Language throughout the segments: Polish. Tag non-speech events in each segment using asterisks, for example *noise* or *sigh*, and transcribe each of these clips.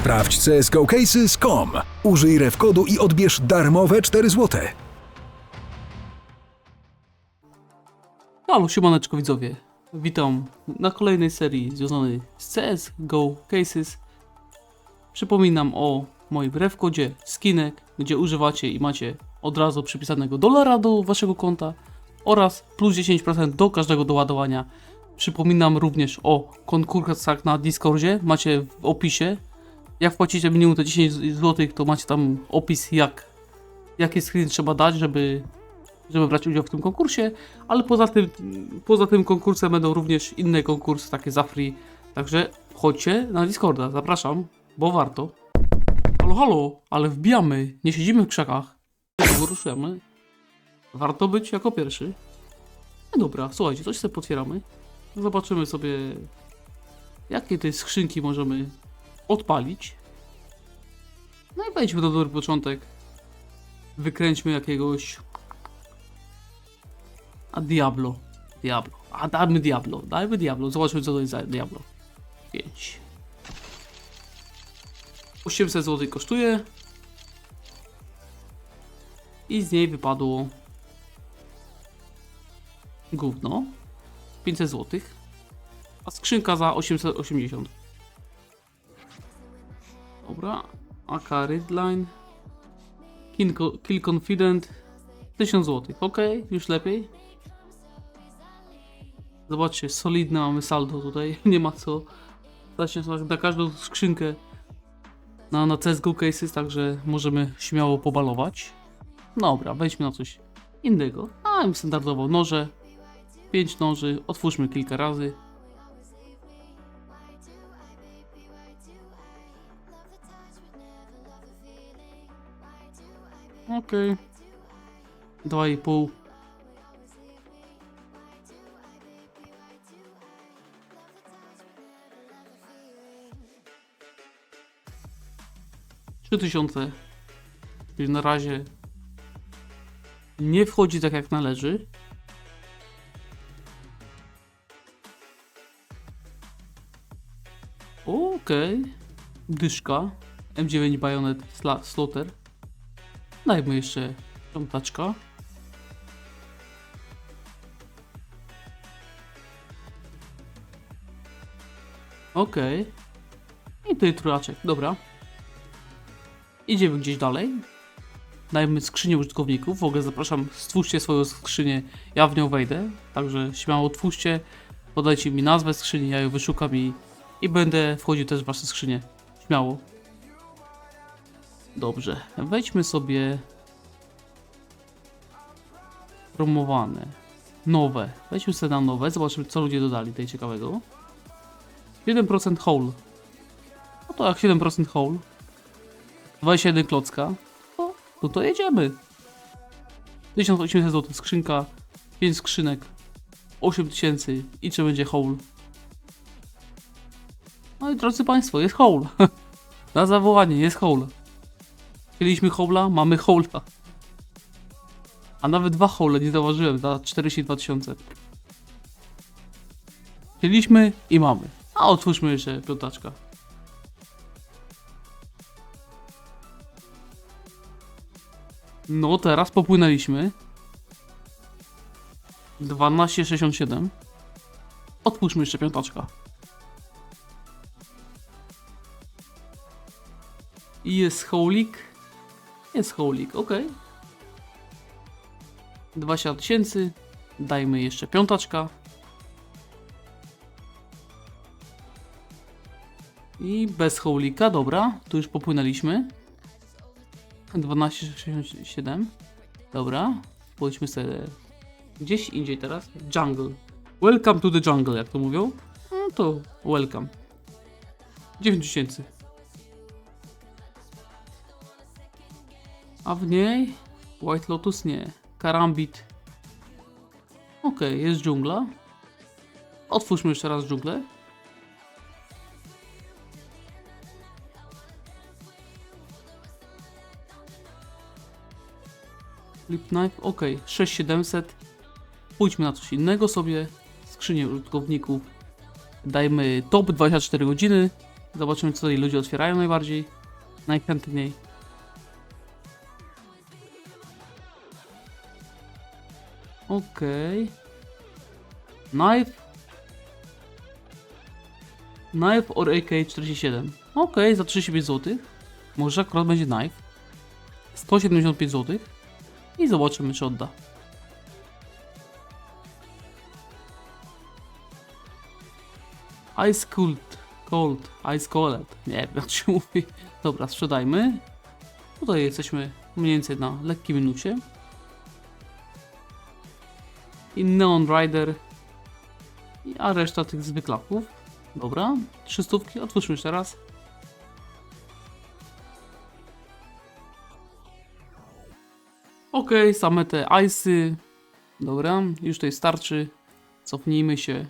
Sprawdź csgocases.com. Użyj refkodu i odbierz darmowe 4 zł. Halo, siemaneczko widzowie. Witam na kolejnej serii związanej z CS GO Cases. Przypominam o moim refkodzie skinek, gdzie używacie i macie od razu przypisanego dolara do waszego konta oraz plus 10% do każdego doładowania. Przypominam również o konkursach na Discordzie, macie w opisie. Jak wpłacicie minimum te 10 zł, to macie tam opis jak jaki screen trzeba dać, żeby żeby brać udział w tym konkursie, ale poza tym, poza tym konkursem będą również inne konkursy takie za free, także chodźcie na Discorda, zapraszam, bo warto. Halo, halo, ale wbijamy, nie siedzimy w krzakach, tylko ruszymy. Warto być jako pierwszy. No dobra, słuchajcie, coś sobie potwieramy. Zobaczymy sobie, jakie tej skrzynki możemy odpalić. No i wejdźmy na dobry początek. Wykręćmy jakiegoś a Diablo. Diablo. A dajmy Diablo. Dajmy Diablo. Zobaczmy co to jest za Diablo. 5. 800 zł kosztuje. I z niej wypadło gówno. 500 zł. A skrzynka za 880. Dobra. AK Redline. Kill, Confident. 1000 zł. Ok, już lepiej. Zobaczcie, solidne mamy saldo tutaj, *laughs* nie ma co się na każdą skrzynkę na, na CSGO Cases, także możemy śmiało pobalować. Dobra, wejdźmy na coś innego. A, standardowo noże, 5 noży, otwórzmy kilka razy. Okej. I pół. Trzy tysiące. Czyli na razie nie wchodzi tak jak należy. Okej. Dyszka. M9 Bayonet sla- Slaughter. Dajmy jeszcze piątaczka. Okej. I tutaj trójaczek, dobra. Idziemy gdzieś dalej. Dajmy skrzynię użytkowników. W ogóle zapraszam, stwórzcie swoją skrzynię, ja w nią wejdę. Także śmiało twórzcie, podajcie mi nazwę skrzyni, ja ją wyszukam i, i będę wchodził też w wasze skrzynie. Śmiało. Dobrze, wejdźmy sobie promowane, nowe. Wejdźmy sobie na nowe, zobaczymy co ludzie dodali tutaj ciekawego. 7% hole. No to jak 7% hole, 21 klocka, to, no to jedziemy. 1800 zł skrzynka, 5 skrzynek, 8000 i czy będzie hole. No i drodzy Państwo, jest hole. *laughs* Na zawołanie jest hole. Chcieliśmy hola, mamy hola. A nawet dwa hole nie zauważyłem za 42 tysiące. Chcieliśmy i mamy. A otwórzmy jeszcze piątaczka. No teraz popłynęliśmy. 12,67. Otwórzmy jeszcze piątaczka. I jest holik. Jest holik, ok. 20 tysięcy. Dajmy jeszcze piątaczka. I bez hołlika, dobra, tu już popłynęliśmy. 12,67. Dobra, pójdźmy sobie gdzieś indziej teraz. Jungle. Welcome to the jungle, jak to mówią. No to welcome. 9000. A w niej White Lotus nie. Karambit. Okej, jest dżungla. Otwórzmy jeszcze raz dżunglę. Flip Knife, ok, 6700. Pójdźmy na coś innego sobie. Skrzynię użytkowników. Dajmy top 24 godziny. Zobaczymy, co tutaj ludzie otwierają najbardziej. Najchętniej. Okej. Knife. Knife or AK-47. Okej, za 35 zł. Może akurat będzie knife. 175 zł. I zobaczymy, czy odda. Ice cold. Cold. Ice cold. Nie wiem, *laughs* jak się mówi. Dobra, sprzedajmy. Tutaj jesteśmy mniej więcej na lekkim minusie. I Neon Rider. A reszta tych zwyklaków. Dobra, trzy stówki. Otwórzmy jeszcze raz. Okej, same te icy. Dobra, już tutaj starczy. Cofnijmy się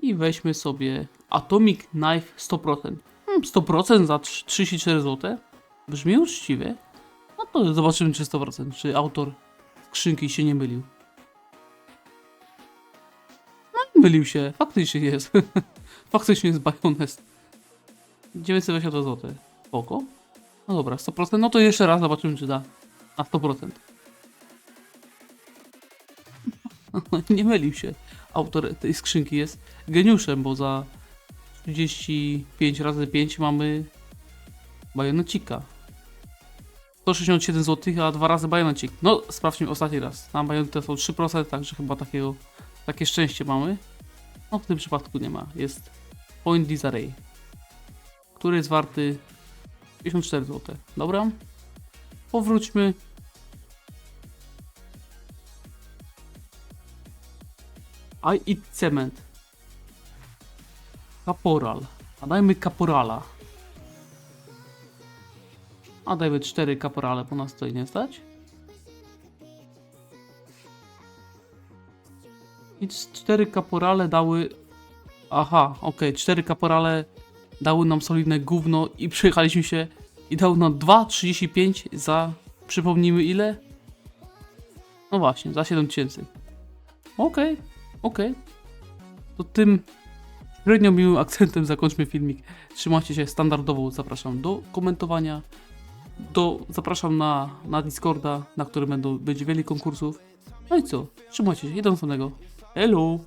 i weźmy sobie Atomic Knife 100%. Hmm, 100% za trz- 34 zł? Brzmi uczciwie. No to zobaczymy czy 100%, czy autor skrzynki się nie mylił. No mylił się, faktycznie jest. *laughs* faktycznie jest Bionest. 920 zł. Spoko. No dobra, 100%, no to jeszcze raz zobaczymy czy da. Na 100%. *laughs* nie mylił się. Autor tej skrzynki jest geniuszem, bo za 35 razy 5 mamy bajonecika. 167 zł, a dwa razy bajonecik. No, sprawdźmy ostatni raz. Tam bajonety są 3%, także chyba takiego, takie szczęście mamy. No, w tym przypadku nie ma. Jest Point Disarray, który jest warty 54 zł. Dobra. Powróćmy. I eat cement. Kaporal. A dajmy kaporala. A dajmy cztery kaporale, bo nas tutaj nie stać. I cztery kaporale dały... Aha, okej, cztery kaporale dały nam solidne gówno i przyjechaliśmy się i dał nam 2,35 za... Przypomnijmy ile? No właśnie, za 7 tysięcy. Okej, okej. To tym średnio miłym akcentem zakończmy filmik. Trzymajcie się standardowo, zapraszam do komentowania. Do, zapraszam na, na Discorda, na którym będą, będzie wiele konkursów. No i co? Trzymajcie się, do następnego. Hello!